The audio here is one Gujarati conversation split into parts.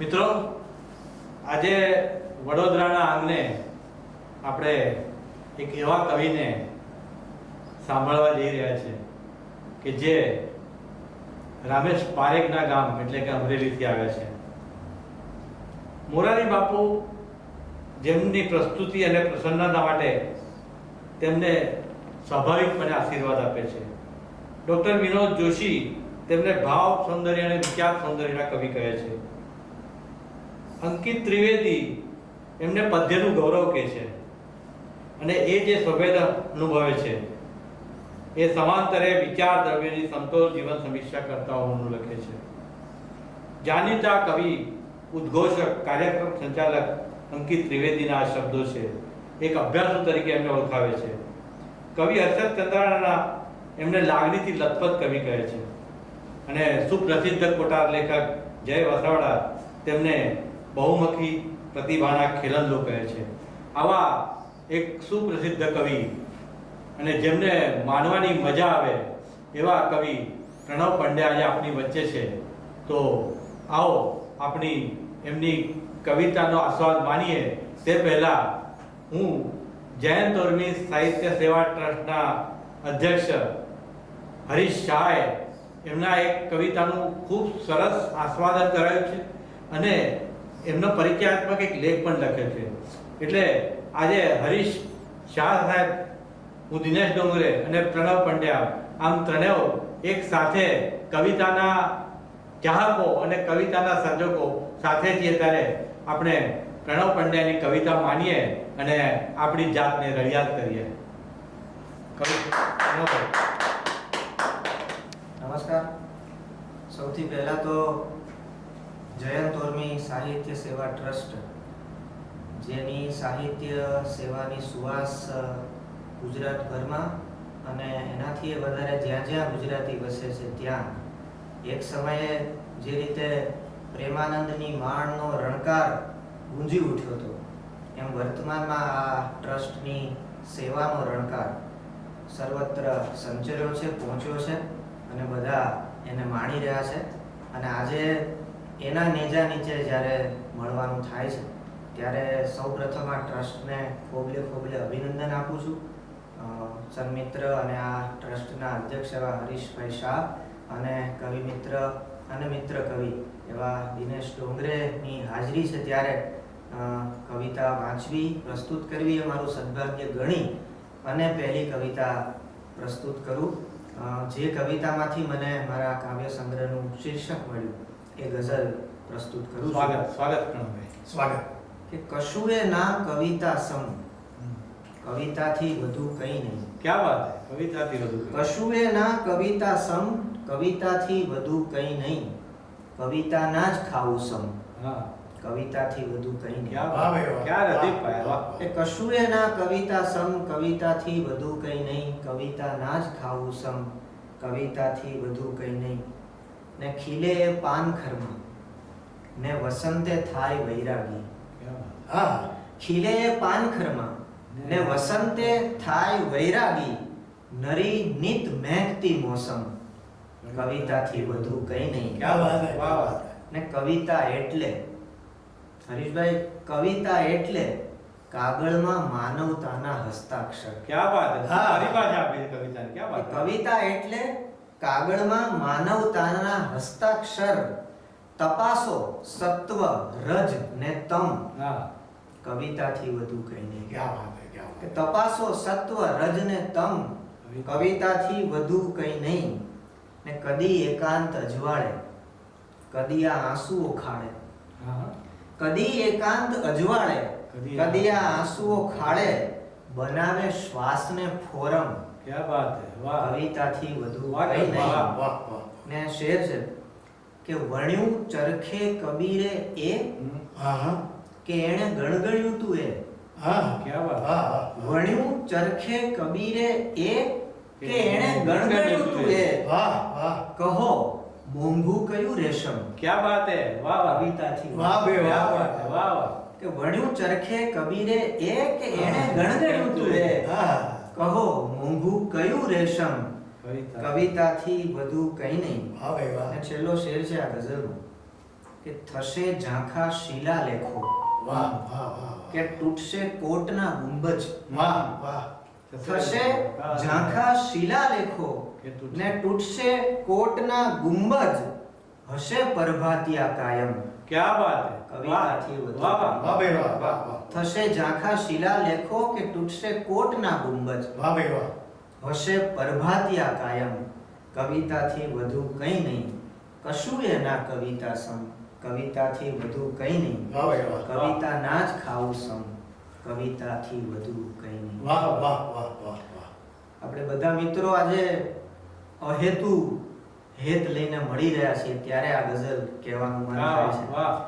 મિત્રો, આજે વડોદરાના આંગણે આપણે એક એવા કવિને સાંભળવા જઈ રહ્યા છે કે જે રામેશ પારેખના ગામ એટલે કે અમરેલીથી આવ્યા છે. મોરારી બાપુ જેમની પ્રસ્તુતિ અને પ્રસન્નતા માટે તેમને સ્વાભાવિકપણે આશીર્વાદ આપે છે. ડૉક્ટર વિનોદ જોશી તેમને ભાવ સૌંદર્ય અને વિચાર સૌંદર્યના કવિ કહે છે. અંકિત ત્રિવેદી એમને પદ્યનું ગૌરવ કહે છે. અને એ જે સંવેદ અનુભવે છે, એ સમાંતરે વિચાર દ્રવ્યની સમતોલ જીવન સમીક્ષા કરતા હોવાનું લખે છે. જાણીતા કવિ, ઉદ્ઘોષક, કાર્યક્રમ સંચાલક અંકિત ત્રિવેદીના આ શબ્દો છે. એક અભ્યાસુ તરીકે એમને ઓળખાવે છે. કવિ હર્ષદ ચંદ્રાણાના એમને લાગણીથી લથપથ કવિ કહે છે. અને સુપ્રસિદ્ધ કોટાર લેખક જય વસાવડા તેમને બહુમુખી પ્રતિભાના ખેલંદો કહે છે. આવા એક સુપ્રસિદ્ધ કવિ અને જેમને માનવાની મજા આવે એવા કવિ પ્રણવ પંડ્યા આજે આપણી વચ્ચે છે. તો આવો આપણી એમની કવિતાનો આસ્વાદ માનીએ. તે પહેલાં હું જયંત ઉર્મી સાહિત્ય સેવા ટ્રસ્ટના અધ્યક્ષ હરીશ શાહે એમના એક કવિતાનું ખૂબ સરસ આસ્વાદન કરાયું છે અને એમનો પરિચયાત્મક એક લેખ પણ લખે છે. એટલે આજે હરીશ શાહ સાહેબ, હું દિનેશ ડોંગરે અને પ્રણવ પંડ્યા, આમ ત્રણેય એક સાથે કવિતાના ચાહકો અને કવિતાના સર્જકો સાથે છીએ ત્યારે આપણે પ્રણવ પંડ્યાની કવિતા માનીએ અને આપણી જાતને રળિયાત કરીએ. નમસ્કાર. સૌથી પહેલા તો જયંત ઉર્મી સાહિત્ય સેવા ટ્રસ્ટ, જેની સાહિત્ય સેવાની સુવાસ ગુજરાતભરમાં અને એનાથી વધારે જ્યાં જ્યાં ગુજરાતી વસે છે ત્યાં. એક સમયે જે રીતે પ્રેમાનંદની માણનો રણકાર ગુંજી ઉઠ્યો હતો, એમ વર્તમાનમાં આ ટ્રસ્ટની સેવાનો રણકાર સર્વત્ર સંચર્યો છે, પહોંચ્યો છે અને બધા એને માણી રહ્યા છે. અને આજે એના નેજા નીચે જ્યારે મળવાનું થાય છે, ત્યારે સૌપ્રથમ આ ટ્રસ્ટને ખોબલે ખોબલે અભિનંદન આપું છું. સન્મિત્ર અને આ ટ્રસ્ટના અધ્યક્ષ એવા હરીશભાઈ શાહ અને કવિ મિત્ર અને મિત્ર કવિ એવા દિનેશ ડોંગરેની હાજરી છે ત્યારે કવિતા વાંચવી પ્રસ્તુત કરવી એ મારું સદભાગ્ય ગણી અને પહેલી કવિતા પ્રસ્તુત કરું. જે કવિતામાંથી મને મારા કાવ્ય સંગ્રહનું શીર્ષક મળ્યું. એ ગઝલ પ્રસ્તુત કરું સ્વાગત સ્વાગત પ્રણવભાઈ સ્વાગત. કે કશુએ ના કવિતા સમ. કવિતાથી વધુ કંઈ નહીં. ક્યાં વાત હે કવિતાથી વધુ કશું કશુએ ના કવિતા સમ કવિતાથી વધુ કંઈ નહીં. કવિતાના જ ખાવું સમ. હા. કવિતાથી વધુ કંઈ નહીં. ક્યાં વાહ વાત ભાઈ વાહ. ક્યાં રદીપભાઈ વાહ. કે ના કવિતા સમ કવિતાથી વધુ કંઈ નહીં. કવિતાના જ ખાવું સમ કવિતાથી વધુ કંઈ નહીં. ને ખીલે એ પાન ખરમા ને વસંતે થાય વૈરાગી. હા. ખીલે એ પાન પાનખરમાં ને વસંતે થાય વૈરાગી. નરી નિત મહેકતી મોસમ. કવિતાથી વધુ કંઈ નહીં. ક્યાં વાત હે? વાહ, વાહ. વાત ને કવિતા એટલે હરીશભાઈ કવિતા એટલે કાગળમાં માનવતાના હસ્તાક્ષર. ક્યાં વાત હા. પરિભાષા આપી કવિતા કવિતાની. ક્યાં વાત કવિતા એટલે કાગળમાં માનવતાના હસ્તાક્ષર તપાસો સત્વ રજ ને તમ. કવિતાથી વધુ કંઈ નહીં ક્યાં વાત હે? કે તપાસો સત્વ રજ ને તમ. કવિતાથી વધુ કંઈ નહીં. ને કદી એકાંત અજવાળે કદી આ આંસુઓ ખાડે હા. કદી એકાંત અજવાળે કદી કદી આ આંસુઓ ખાડે બનાવે શ્વાસને ફોરમ. ક્યા વાત હે? વાહ. કવિતાથી વધુ વાહ, વાહ. નહીં. વાહ વાહ ને શેર છે કે વણ્યું ચરખે કબીરે એ હા કે એણે ગણગણ્યું તું એ. હા. ક્યા વાત હા? વણ્યું ચરખે કબીરે એ કે એણે ગણગણ્યું તું એ. વાહ વાહ કહો. મોંઘું કયું રેશમ? ક્યાં વાત હે? વાહ વાહ કવિતાથી વાહ બે વાહ વાહ વાહ. વાહ કે વણ્યું ચરખે કબીરે એ કે એણે ગણગણ્યું તું હા. કહો મોંઘું કયું રેશમ? કવિતા. કવિતાથી વધુ કંઈ નહીં. વાહ વાહ. અને છેલ્લો શેર છે આ ગઝલનો કે થશે ઝાંખા શિલાલેખો. વાહ વાહ વાહ. કે તૂટશે કોટના ગુંબજ. વાહ વાહ. થશે. ઝાંખા શિલાલેખો ને તૂટશે કોટના ગુંબજ. હશે પરભાતિયા કાયમ. ક્યા બાત કવિતાથી વાહ. વાહ વાહ. વાહ વાહ થશે ઝાંખા શિલાલેખો કે તૂટશે કોટના ગુંબજ. વાહ ભાઈ વાહ. હશે પરભાતિયા કાયમ. કવિતાથી વધુ કંઈ નહીં. કશું એ ના કવિતા સમ. કવિતાથી વધુ કંઈ નહીં. વાહ કવિતા ના જ ખાવું સમ. કવિતાથી વધુ કંઈ નહીં. વાહ વાહ વાહ વાહ વાહ. આપણે બધા મિત્રો આજે અહેતુ હેત લઈને મળી રહ્યા છીએ. ત્યારે આ ગઝલ કહેવાનું મન થાય છે. વાહ.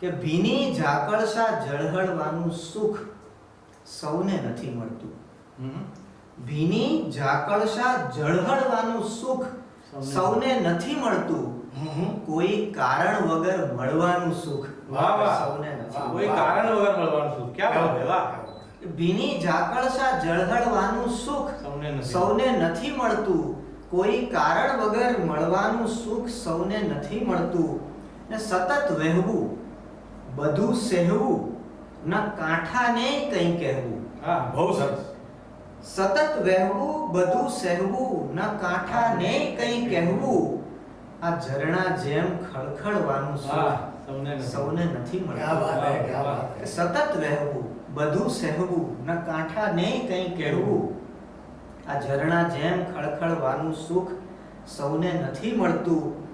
કે ભીની ઝાકળસા ઝળહળવાનું સુખ સૌને નથી મળતું. હમ. ભીની ઝાકળસા ઝળહળવાનું સુખ સૌને- નથી મળતું. કોઈ કારણ વગર મળવાનું સુખ. વાહ વાહ. સૌને નથી કોઈ કારણ વગર મળવાનું સુખ. ક્યાં વાત હે વાહ. ભીની ઝાકળસા જળહળવાનું સુખ. સૌને નથી સૌને નથી મળતું. કોઈ કારણ વગર મળવાનું સુખ સૌને નથી મળતું. ને સતત વહેવું બધું સહેવું ન કાંઠાને કંઈ કહેવું. હા બહુ સરસ. સતત વહેવું બધું સહેવું ન કાંઠાને કંઈ કહેવું આ ઝરણા જેમ ખળખળવાનું સુખ સૌને નથી. મળતું. સતત વહેવું બધું સહેવું ન કાંઠાને કંઈ કહેવું આ ઝરણા જેમ ખળખળવાનું સુખ સૌને નથી મળતું.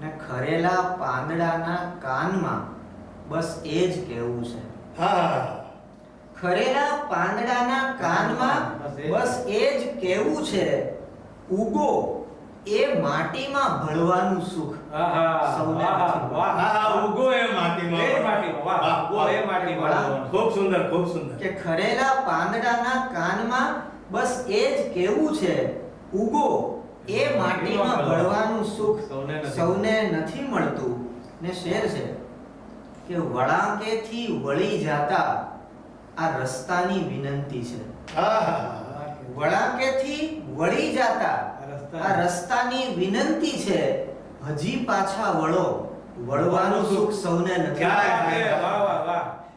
ને ખરેલા પાંદડાના કાનમાં બસ એ જ કહેવું છે. હા. ખરેલા પાંદડાના કાનમાં બસ એ જ કહેવું છે ઉગો એ માટીમાં ભળવાનું સુખ સૌને આહા, નથી. વાહ. હા ઉગો એ માટીમાં એ માટીમાં, વાહ. વાહ, વાહ. એ માટીમાં ખૂબ સુંદર ખૂબ સુંદર કે ખરેલા પાંદડાના કાનમાં બસ એ જ કહેવું છે ઉગો એ માટીમાં ભળવાનું સુખ સૌને નથી. સૌને નથી મળતું ને શેર છે કે વળાંકેથી વળી જાતા આ રસ્તાની વિનંતી છે. વળાંકેથી વળી જાતા આ રસ્તાની વિનંતી છે હજી પાછા વળો. વળવાનું સુખ સૌને નથી.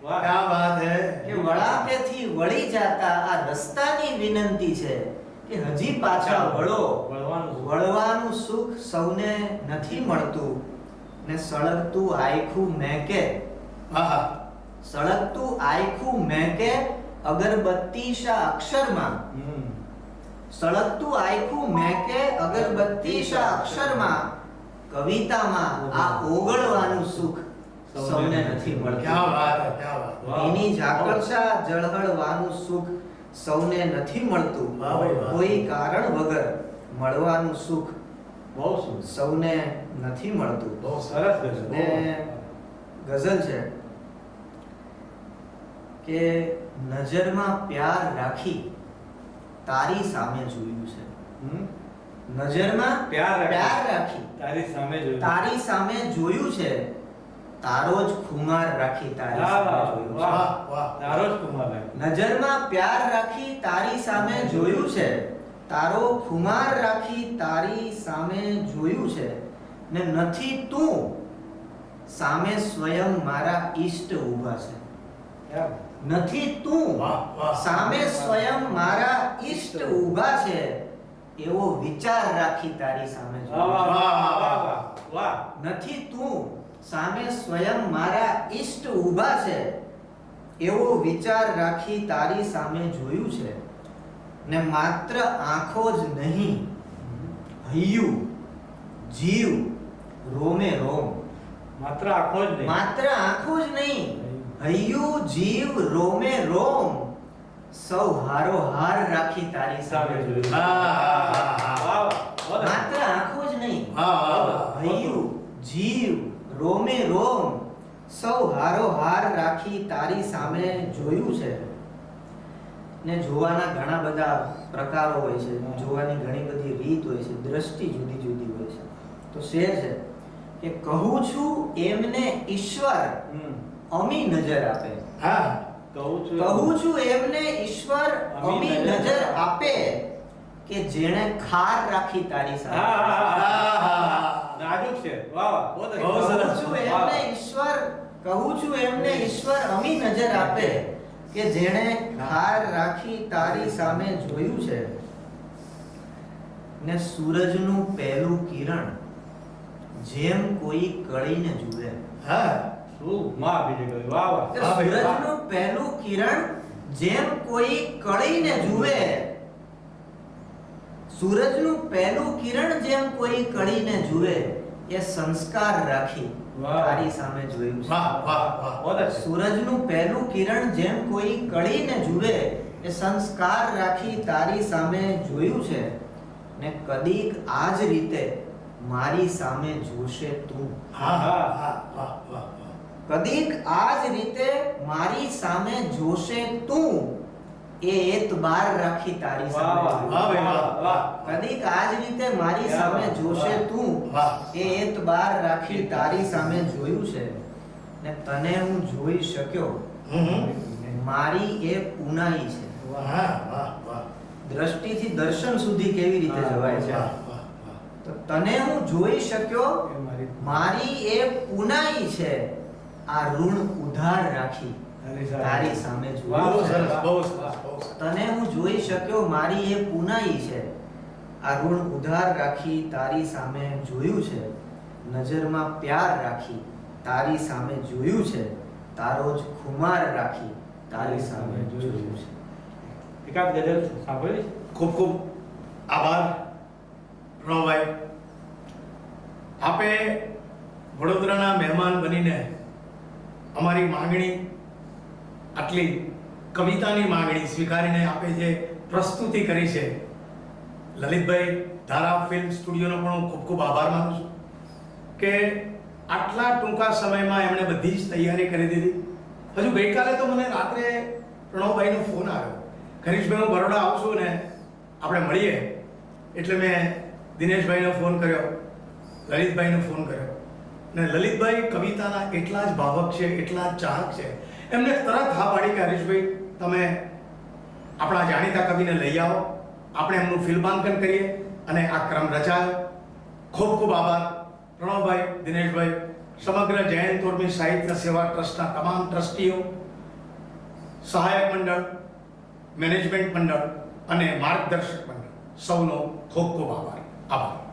વાહ, હે? કે વળાંકેથી વળી જાતા આ રસ્તાની વિનંતી છે કે હજી પાછા વળો. વળવાનું સુખ. વળવાનું સુખ સૌને નથી મળતું. ને સળગતું આયખું મેકે હા સળગતું આયખું મેકે અગરબત્તી શા અક્ષરમાં. સળગતું આયખું મેકે અગરબત્તી શા અક્ષરમાં? કવિતામાં આ ઓગળવાનું સુખ સૌને નથી મળતું. ક્યા વાત ક્યા વાત એની ઝાકળશા જળહળવાનું સુખ સૌને નથી મળતું. કોઈ કારણ વગર મળવાનું સુખ બહુ સૌને નથી મળતું. બહુ સરસ ગઝલ છે. કે નજરમાં પ્યાર રાખી તારી સામે જોયું છે હમ? નજરમાં પ્યાર રાખી. પ્યાર રાખી તારી સામે જોયું. તારી સામે જોયું છે તારો જ ખુમાર રાખી તારી વાહ, સામે વાહ, જોયું વાહ. તારો જ કુમાર લાગે. નજરમાં પ્યાર રાખી તારી સામે જોયું છે તારો ખુમાર રાખી તારી સામે જોયું છે ને નથી તું સામે સ્વયં મારા ઈષ્ટ ઊભા છે ક્યાં? નથી તું. સામે સ્વયં મારા ઈષ્ટ ઊભા છે. એવો વિચાર રાખી તારી સામે. નથી તું. સામે સ્વયં મારા ઈષ્ટ ઊભા છે. એવો વિચાર રાખી તારી સામે જોયું છે. ને માત્ર આંખો જ નહીં હૈયું જીવ રોમે રોમ. માત્ર આંખો જ નહીં. માત્ર આંખો જ નહીં હૈયું જીવ રોમે રોમ. સૌ હારો હાર રાખી તારી સામે. માત્ર આંખો જ નહીં. હૈયું જીવ રોમે રોમ. સૌ હારો હાર રાખી તારી સામે જોયું છે. ને જોવાના ઘણા બધા પ્રકારો હોય છે. જોવાની ઘણી બધી રીત હોય છે. દ્રષ્ટિ જુદી જુદી હોય છે. તો શેર છે કે કહું છું એમને ઈશ્વર. અમી નજર આપે. હા. કહું છું કહું છું એમને ઈશ્વર અમી નજર. આપે કે જેણે ખાર રાખી તારી સાથે. નાજુક છે. વાહ વાહ બહુ સરસ. છું. એમને ઈશ્વર કહું છું એમને ઈશ્વર અમી નજર આપે કે જેણે ખાર રાખી તારી સામે જોયું છે. ને સૂરજનું પહેલું કિરણ જેમ કોઈ કળીને જુએ. હા. શું માં બીજું કહ્યું વાહ વાહ. સૂરજનું પહેલું કિરણ જેમ કોઈ કળીને જુએ સૂરજનું પહેલું કિરણ જેમ કોઈ કળીને જુએ એ સંસ્કાર રાખી તારી સામે જોયું છે. વાહ વાહ વાહ. બહુ સૂરજનું પહેલું કિરણ જેમ કોઈ કળીને જુએ એ સંસ્કાર રાખી તારી સામે જોયું છે ને કદીક આ જ રીતે મારી સામે જોશે તું. હા હા હા વાહ કદીક આ જ રીતે મારી સામે જોશે તું? એ એતબાર રાખી તારી સામે. વાહ. વાહ વાહ, વાહ. કદીક આ જ રીતે મારી સામે જોશે તું. એ એતબાર રાખી તારી સામે જોયું છે. ને તને હું જોઈ શક્યો. મારી એ પુનાઈ છે. વાહ વાહ વાહ દ્રષ્ટિથી દર્શન સુધી કેવી રીતે જવાય છે? તો તને હું જોઈ શક્યો? મારી મારી એ પુનાઈ છે. આ ઋણ ઉધાર રાખી. તારી સામે. તને હું જોઈ શક્યો મારી એ પુનાઈ છે. આ ઋણ ઉધાર રાખી તારી સામે જોયું છે. નજરમાં પ્યાર રાખી તારી સામે જોયું છે. તારો જ ખુમાર રાખી તારી સામે જોયું છે. એકાદ ગઝલ સાંભળી ખૂબ ખૂબ આભાર. પ્રણવભાઈ આપે વડોદરાના મહેમાન બનીને અમારી માંગણી આટલી કવિતાની માંગણી સ્વીકારીને આપે જે પ્રસ્તુતિ કરી છે, લલિતભાઈ ધારા ફિલ્મ સ્ટુડિયોનો પણ હું ખૂબ ખૂબ આભાર માનું છું કે આટલા ટૂંકા સમયમાં એમણે બધી જ તૈયારી કરી દીધી. હજુ ગઈકાલે તો મને રાત્રે પ્રણવભાઈનો ફોન આવ્યો. ખરીશભાઈ, હું બરોડા આવશું ને આપણે મળીએ. એટલે મેં દિનેશભાઈનો ફોન કર્યો, લલિતભાઈનો ફોન કર્યો. ને લલિતભાઈ કવિતાના એટલા જ ભાવક છે, એટલા જ ચાહક છે. એમને તરત હા પાડી કે, હરીશભાઈ, તમે આપણા જાણીતા કવિને લઈ આવો. આપણે એમનું ફિલ્માંકન કરીએ અને આ ક્રમ રચાયો. ખૂબ ખૂબ આભાર. પ્રણવભાઈ, દિનેશભાઈ, સમગ્ર જયંત તોરમી સાહિત્ય સેવા ટ્રસ્ટના તમામ ટ્રસ્ટીઓ, સહાયક મંડળ, મેનેજમેન્ટ મંડળ અને માર્ગદર્શક મંડળ. સૌનો ખૂબ ખૂબ આભાર. આભાર.